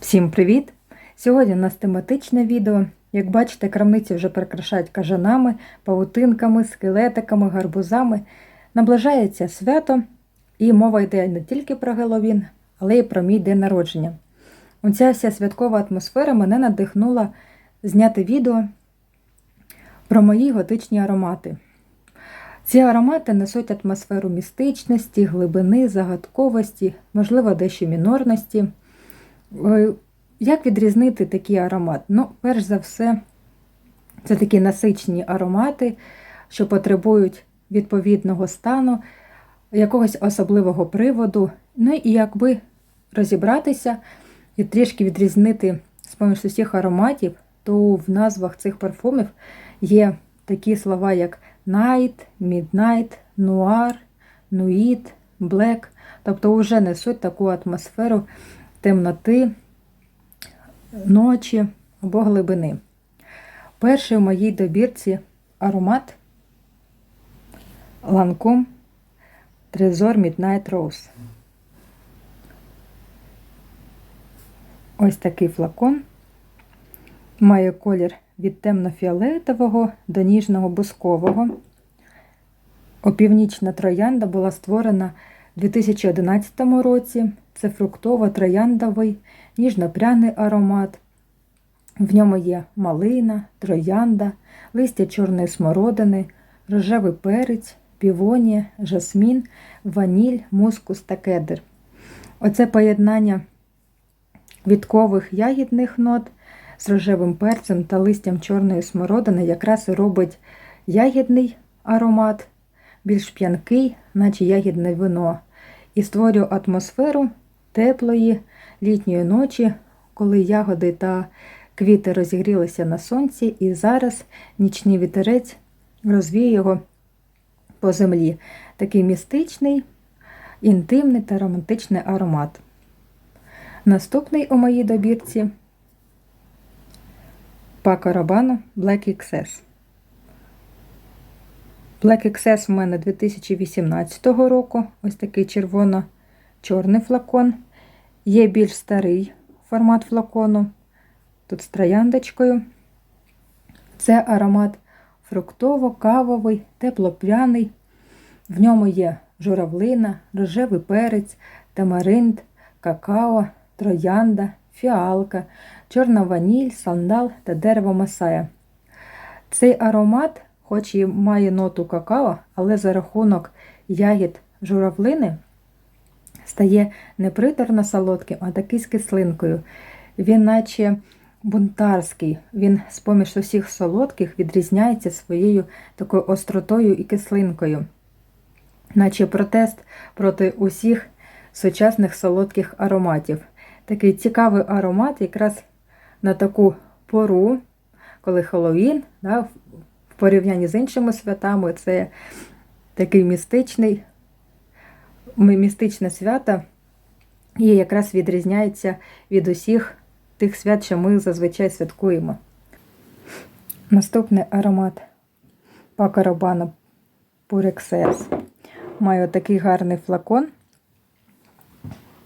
Всім привіт! Сьогодні у нас тематичне відео. Як бачите, крамниці вже прикрашають кажанами, павутинками, скелетиками, гарбузами. Наближається свято, і мова йде не тільки про Геловін, але й про мій день народження. Оця вся святкова атмосфера мене надихнула зняти відео про мої готичні аромати. Ці аромати несуть атмосферу містичності, глибини, загадковості, можливо, дещо мінорності. Е, Як відрізнити такий аромат? Ну, перш за все, це такі насичені аромати, що потребують відповідного стану, якогось особливого приводу. Ну і якби розібратися і трішки відрізнити з поміж усіх ароматів, то в назвах цих парфумів є такі слова, як night, midnight, noir, nuit, black, тобто вже несуть таку атмосферу темноти, ночі або глибини. Перший у моїй добірці аромат Lancome Trésor Midnight Rose. Ось такий флакон. Має колір від темно-фіолетового до ніжного бускового. Опівнічна троянда була створена у 2011 році. Це фруктово-трояндовий, ніжно-пряний аромат. В ньому є малина, троянда, листя чорної смородини, рожевий перець, півонія, жасмін, ваніль, мускус та кедр. Оце поєднання квіткових ягідних нот з рожевим перцем та листям чорної смородини якраз і робить ягідний аромат, більш п'янкий, наче ягідне вино, і створює атмосферу теплої літньої ночі, коли ягоди та квіти розігрілися на сонці, і зараз нічний вітерець розвіє його по землі. Такий містичний, інтимний та романтичний аромат. Наступний у моїй добірці Paco Rabanne Black XS. Black XS у мене 2018 року. Ось такий червоно-чорний флакон. Є більш старий формат флакону. Тут з трояндочкою. Це аромат фруктово-кавовий, теплопряний. В ньому є журавлина, рожевий перець, тамаринд, какао, троянда, фіалка, чорна ваніль, сандал та дерево масая. Цей аромат, хоч і має ноту какао, але за рахунок ягід журавлини стає не приторно солодким, а такий з кислинкою. Він, наче бунтарський, він з поміж усіх солодких відрізняється своєю такою остротою і кислинкою, наче протест проти усіх сучасних солодких ароматів. Такий цікавий аромат якраз на таку пору, коли Хеллоуін, да, в порівнянні з іншими святами, це такий містичний, містичне свято, і якраз відрізняється від усіх тих свят, що ми зазвичай святкуємо. Наступний аромат Rabanne Purexes. Має такий гарний флакон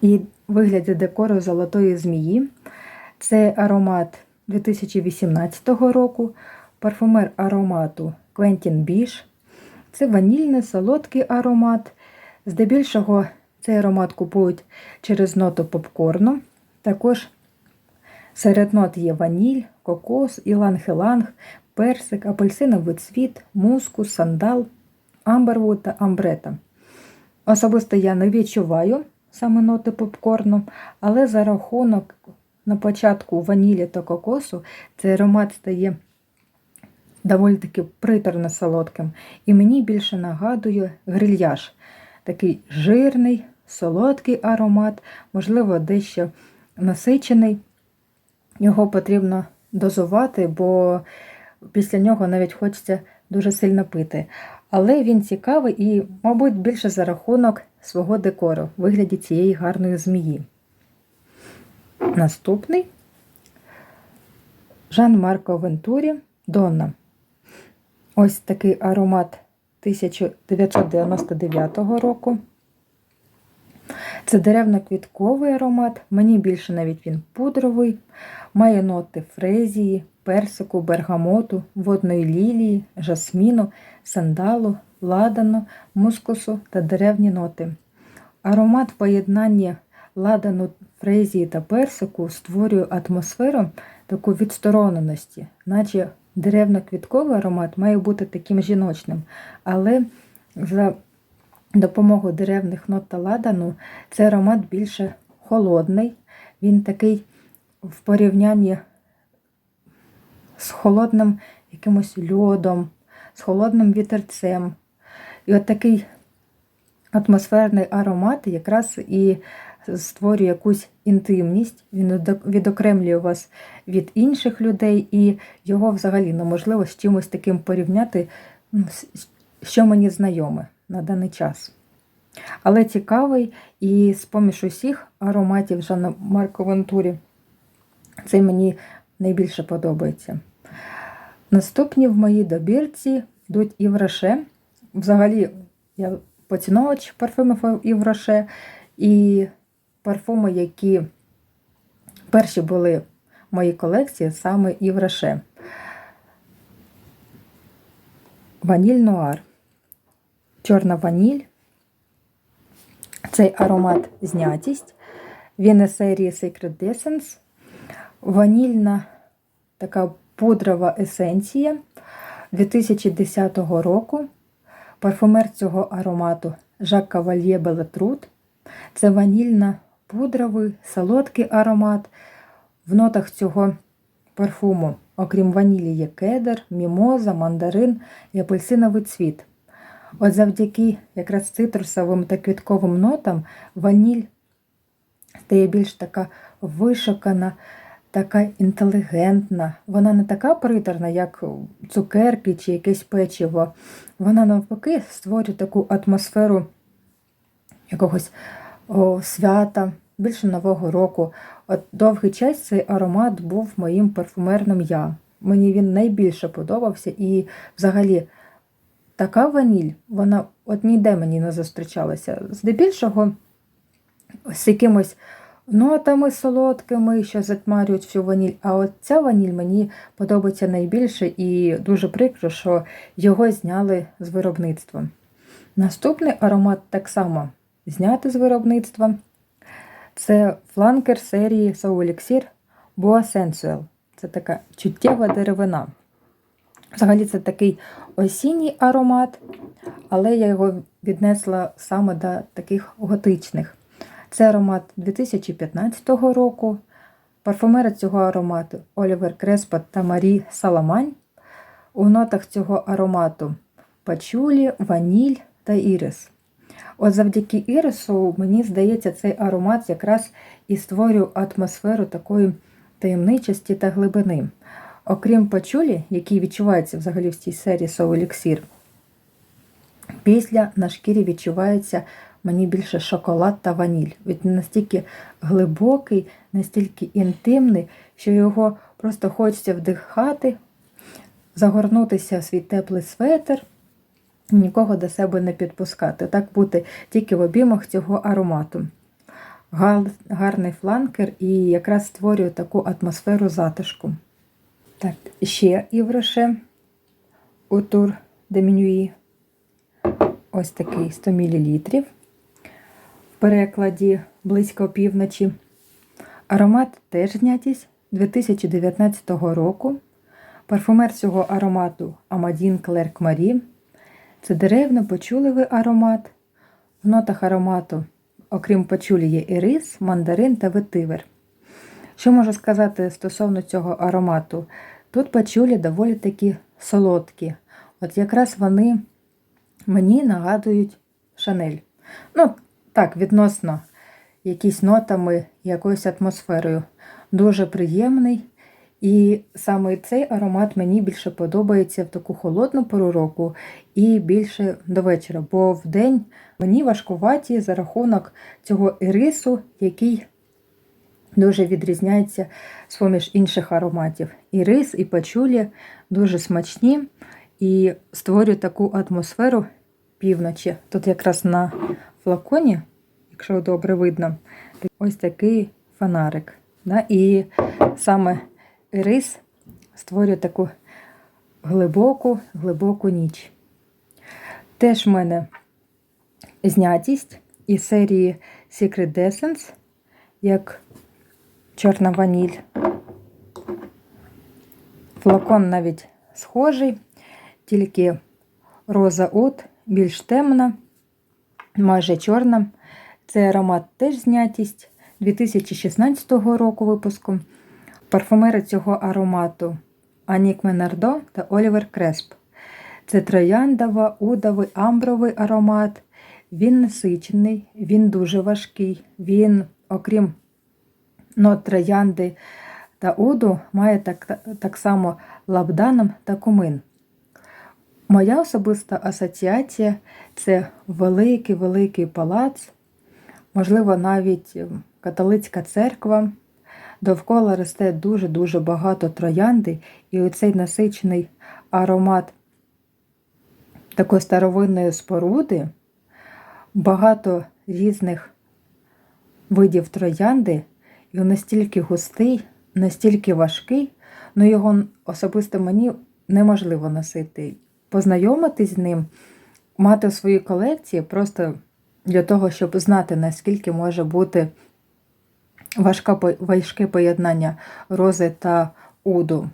і вигляді декору золотої змії. Це аромат 2018 року, парфумер аромату Quentin Біш. Це ванільний солодкий аромат. Здебільшого цей аромат купують через ноту попкорну. Також серед нот є ваніль, кокос, іланг-іланг, персик, апельсиновий цвіт, мускус, сандал, амбервуд та амбрета. Особисто я не відчуваю саме ноти попкорну, але за рахунок на початку ванілі та кокосу цей аромат стає доволі таки приторно солодким. І мені більше нагадує грильяж. Такий жирний, солодкий аромат, можливо, дещо насичений. Його потрібно дозувати, бо після нього навіть хочеться дуже сильно пити. Але він цікавий і, мабуть, більше за рахунок свого декору в вигляді цієї гарної змії. Наступний Жан Марко Вентурі Донна. Ось такий аромат 1999 року. Це деревно-квітковий аромат, мені більше навіть він пудровий, має ноти фрезії, персику, бергамоту, водної лілії, жасміну, сандалу, ладану, мускусу та деревні ноти. Аромат в поєднанні ладану, фрезії та персику створює атмосферу таку відстороненості, наче деревно-квітковий аромат має бути таким жіночним, але за допомогою деревних нот та ладану цей аромат більше холодний, він такий в порівнянні з холодним якимось льодом, з холодним вітерцем. І от такий атмосферний аромат якраз і створює якусь інтимність, він відокремлює вас від інших людей, і його взагалі неможливо з чимось таким порівняти, ну, що мені знайоме на даний час. Але цікавий і з-поміж усіх ароматів Жанна Марко Вентурі цей мені найбільше подобається. Наступні в моїй добірці йдуть Івраше. Взагалі, я поціновувач парфумів Івраше і парфуми, які перші були в моїй колекції, саме Івраше. Ваніль Нуар. Чорна ваніль. Цей аромат знятість. Він із серії Secret Essence. Ванільна така пудрова есенція 2010 року. Парфумер цього аромату Жак Кавальє Белетрут. Це ванільна пудровий, солодкий аромат. В нотах цього парфуму, окрім ванілі, є кедр, мімоза, мандарин і апельсиновий цвіт. От завдяки якраз цитрусовим та квітковим нотам ваніль стає більш така вишукана, така інтелігентна. Вона не така приторна, як цукерки чи якесь печиво. Вона навпаки створює таку атмосферу якогось свята, більше Нового року. От довгий час цей аромат був моїм парфумерним я. Мені він найбільше подобався і взагалі така ваніль, вона от ніде мені не зустрічалася. Здебільшого з якимось нотами солодкими, що затмарюють всю ваніль. А от ця ваніль мені подобається найбільше і дуже прикро, що його зняли з виробництва. Наступний аромат так само знятий з виробництва. Це фланкер серії So Elixir Boa Sensual. Це така чуттєва деревина. Взагалі це такий осінній аромат, але я його віднесла саме до таких готичних. Це аромат 2015 року. Парфумери цього аромату Олівер Креспо та Марі Саламань. У нотах цього аромату пачулі, ваніль та ірис. От завдяки ірису, мені здається, цей аромат якраз і створює атмосферу такої таємничості та глибини. Окрім пачулі, який відчувається взагалі в цій серії Elixir, після на шкірі відчувається мені більше шоколад та ваніль. Він настільки глибокий, настільки інтимний, що його просто хочеться вдихати, загорнутися в свій теплий светр, нікого до себе не підпускати. Так бути тільки в обіймах цього аромату. Гарний фланкер і якраз створює таку атмосферу затишку. Так, ще Івроше у тур демінюї. Ось такий 100 мл. В перекладі близько півночі. Аромат теж знятість 2019 року. Парфумер цього аромату Амадін Клерк Марі. Це деревно-почуливий аромат. В нотах аромату, окрім почулі, є ірис, мандарин та ветивер. Що можу сказати стосовно цього аромату? Тут пачулі доволі такі солодкі. От якраз вони мені нагадують шанель. Ну, так, відносно якісь нотами, якоюсь атмосферою. Дуже приємний. І саме цей аромат мені більше подобається в таку холодну пору року і більше до вечора, бо в день мені важкуваті за рахунок цього ірису, який дуже відрізняється з поміж інших ароматів. І рис, і пачулі дуже смачні. і створює таку атмосферу півночі. Тут якраз на флаконі, якщо добре видно, ось такий фонарик. Да? І саме рис створює таку глибоку, глибоку ніч. Теж в мене знятість із серії Secret Essence, як чорна ваніль. Флакон навіть схожий, тільки роза от більш темна, майже чорна. Це аромат теж знятість 2016 року випуску. Парфумери цього аромату Анік Менардо та Олівер Кресп. Це трояндова, удовий, амбровий аромат. Він насичений, він дуже важкий. Він, окрім нот троянди та уду, має так, так само лабданом та кумин. Моя особиста асоціація це великий-великий палац, можливо, навіть католицька церква. Довкола росте дуже-дуже багато троянди, і оцей насичений аромат такої старовинної споруди, багато різних видів троянди, і він настільки густий, настільки важкий, ну його особисто мені неможливо носити. Познайомитись з ним, мати у своїй колекції просто для того, щоб знати, наскільки може бути важке поєднання рози та уду.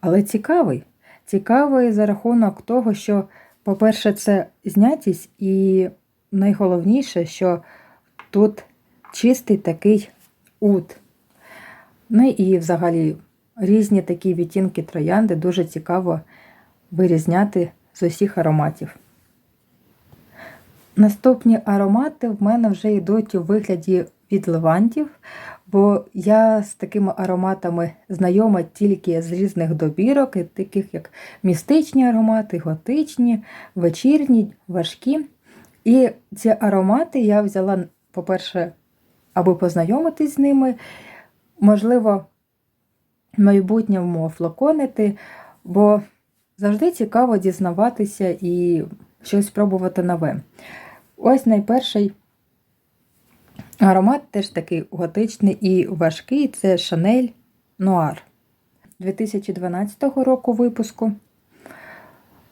Але цікавий. Цікавий за рахунок того, що, по-перше, це знятість, і найголовніше, що тут чистий такий уд. Ну і взагалі різні такі відтінки троянди дуже цікаво вирізняти з усіх ароматів. Наступні аромати в мене вже йдуть у вигляді від левантів, бо я з такими ароматами знайома тільки з різних добірок, таких як містичні аромати, готичні, вечірні, важкі. І ці аромати я взяла, по-перше, аби познайомитись з ними, можливо, в майбутньому флаконити, бо завжди цікаво дізнаватися і щось спробувати нове. Ось найперший аромат теж такий готичний і важкий це Шанель Нуар 2012 року випуску.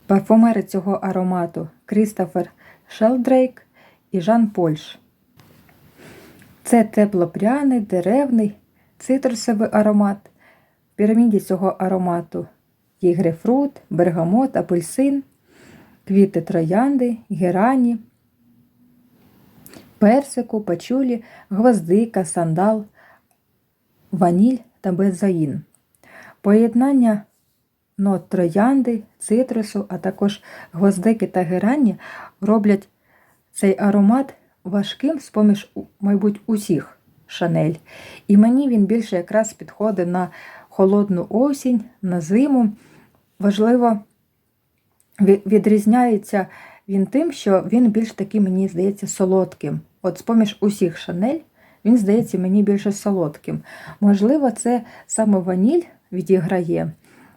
Парфумери цього аромату Крістофер Шелдрейк і Жан Польш. Це теплопряний, деревний, цитрусовий аромат. В піраміді цього аромату є грейпфрут, бергамот, апельсин, квіти троянди, герані, персику, пачулі, гвоздика, сандал, ваніль та безаїн. Поєднання нот троянди, цитрусу, а також гвоздики та герані роблять цей аромат важким з-поміж, мабуть, усіх шанель. І мені він більше якраз підходить на холодну осінь, на зиму. Важливо, відрізняється він тим, що він більш такий, мені здається, солодким. От з-поміж усіх шанель, він здається мені більше солодким. Можливо, це саме ваніль відіграє,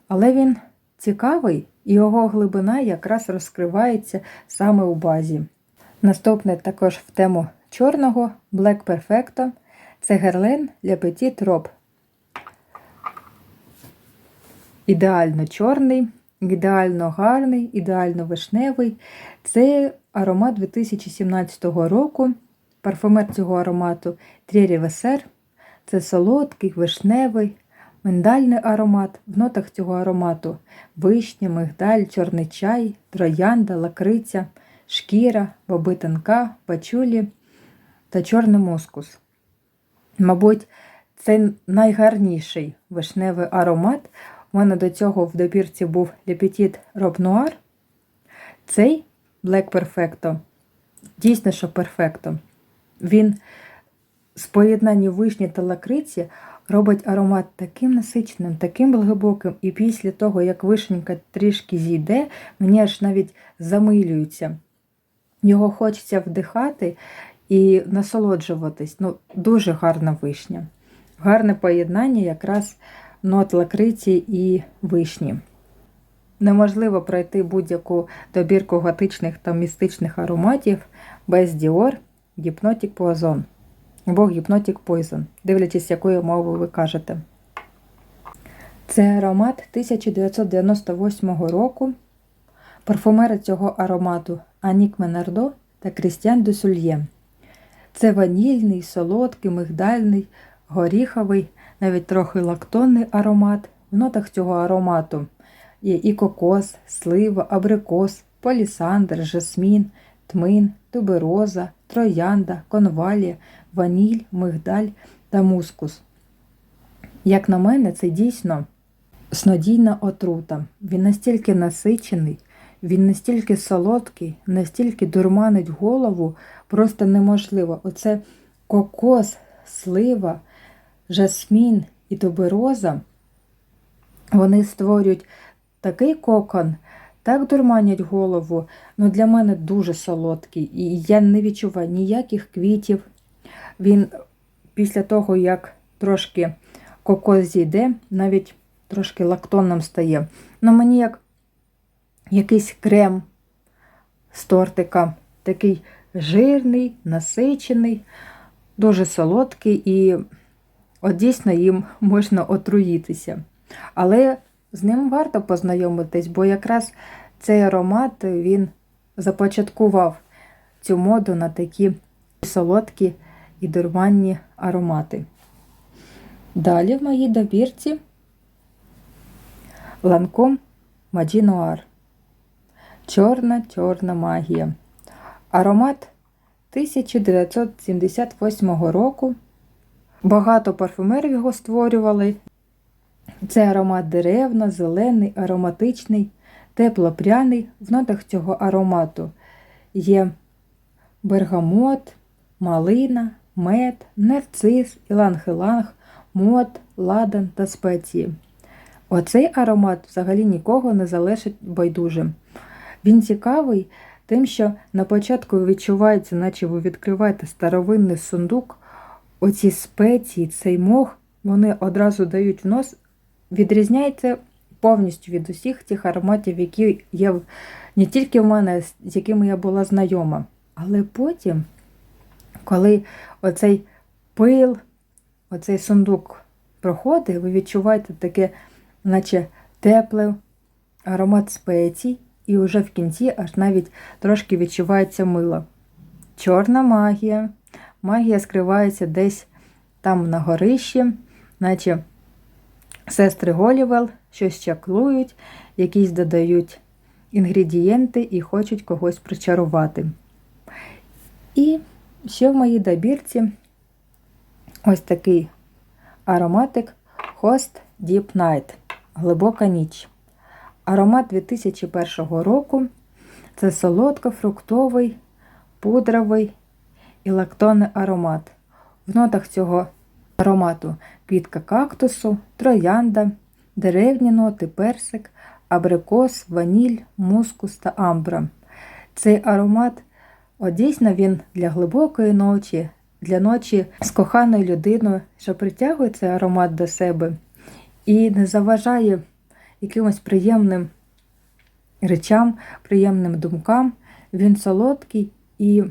але він цікавий і його глибина якраз розкривається саме у базі. Наступне також в тему чорного Black Perfecto це Герлен для Petit Rob. Ідеально чорний, ідеально гарний, ідеально вишневий. Це аромат 2017 року. Парфумер цього аромату Трєрі Весер. Це солодкий, вишневий, миндальний аромат. В нотах цього аромату вишня, мигдаль, чорний чай, троянда, лакриця, шкіра, боби тонка, пачулі та чорний мускус. Мабуть, це найгарніший вишневий аромат. У мене до цього в добірці був Petit Robe Noir. Цей Black Perfecto. Дійсно, що перфекто. Він з поєднання вишні та лакриці робить аромат таким насиченим, таким глибоким, і після того, як вишенька трішки зійде, мені аж навіть замилюється. Його хочеться вдихати і насолоджуватись. Ну, Дуже гарна вишня. Гарне поєднання якраз нот лакриці і вишні. Неможливо пройти будь-яку добірку готичних та містичних ароматів без Dior Hypnotic Poison або Hypnotic Poison, дивлячись, якою мовою ви кажете. Це аромат 1998 року. Парфумери цього аромату Анік Менардо та Крістіан Дюсульє. Це ванільний, солодкий, мигдальний, горіховий, навіть трохи лактонний аромат. В нотах цього аромату є і кокос, слива, абрикос, полісандр, жасмін, тмин, тубероза, троянда, конвалія, ваніль, мигдаль та мускус. Як на мене, це дійсно снодійна отрута. Він настільки насичений, він настільки солодкий, настільки дурманить голову, просто неможливо. Оце кокос, слива, жасмін і тубероза, вони створюють такий кокон, так дурманять голову. Ну, для мене дуже солодкий. І я не відчуваю ніяких квітів. Він після того, як трошки кокос зійде, навіть трошки лактонним стає. Ну, мені як якийсь крем з тортика, такий жирний, насичений, дуже солодкий, і от дійсно їм можна отруїтися. Але з ним варто познайомитись, бо якраз цей аромат він започаткував цю моду на такі солодкі і дурманні аромати. Далі в моїй добірці Ланком Маджінуар. Чорна чорна магія. Аромат 1978 року. Багато парфумерів його створювали. Це аромат деревно, зелений, ароматичний, теплопряний. В нотах цього аромату є бергамот, малина, мед, нарцис, іланг-іланг, мод, ладан та спеції. Оцей аромат взагалі нікого не залишить байдужим. Він цікавий тим, що на початку відчувається, наче ви відкриваєте старовинний сундук, оці спеції, цей мох, вони одразу дають в нос, відрізняється повністю від усіх тих ароматів, які є не тільки в мене, з якими я була знайома. Але потім, коли оцей пил, оцей сундук проходить, ви відчуваєте таке наче теплий аромат спецій, і вже в кінці аж навіть трошки відчувається мило. Чорна магія. Магія скривається десь там на горищі, наче сестри Голівел щось чаклують, якісь додають інгредієнти і хочуть когось причарувати. І ще в моїй добірці ось такий ароматик Host Deep Night. Глибока ніч. Аромат 2001 року це солодко-фруктовий, пудровий і лактонний аромат. В нотах цього аромату квітка кактусу, троянда, деревні ноти, персик, абрикос, ваніль, мускус та амбра. Цей аромат о, він для глибокої ночі, для ночі з коханою людиною, що притягує цей аромат до себе і не заважає якимось приємним речам, приємним думкам. Він солодкий і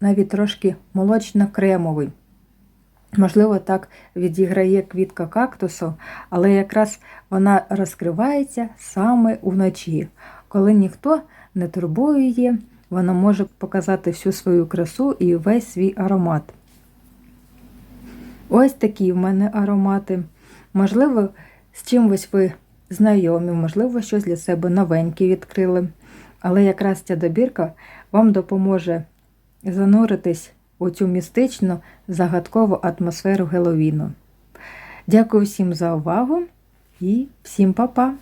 навіть трошки молочно-кремовий. Можливо, так відіграє квітка кактусу, але якраз вона розкривається саме вночі. Коли ніхто не турбує її, вона може показати всю свою красу і весь свій аромат. Ось такі в мене аромати. Можливо, з чимось ви знайомі, можливо, щось для себе новеньке відкрили. Але якраз ця добірка вам допоможе зануритись у цю містичну загадкову атмосферу Геловіну. Дякую всім за увагу і всім па-па!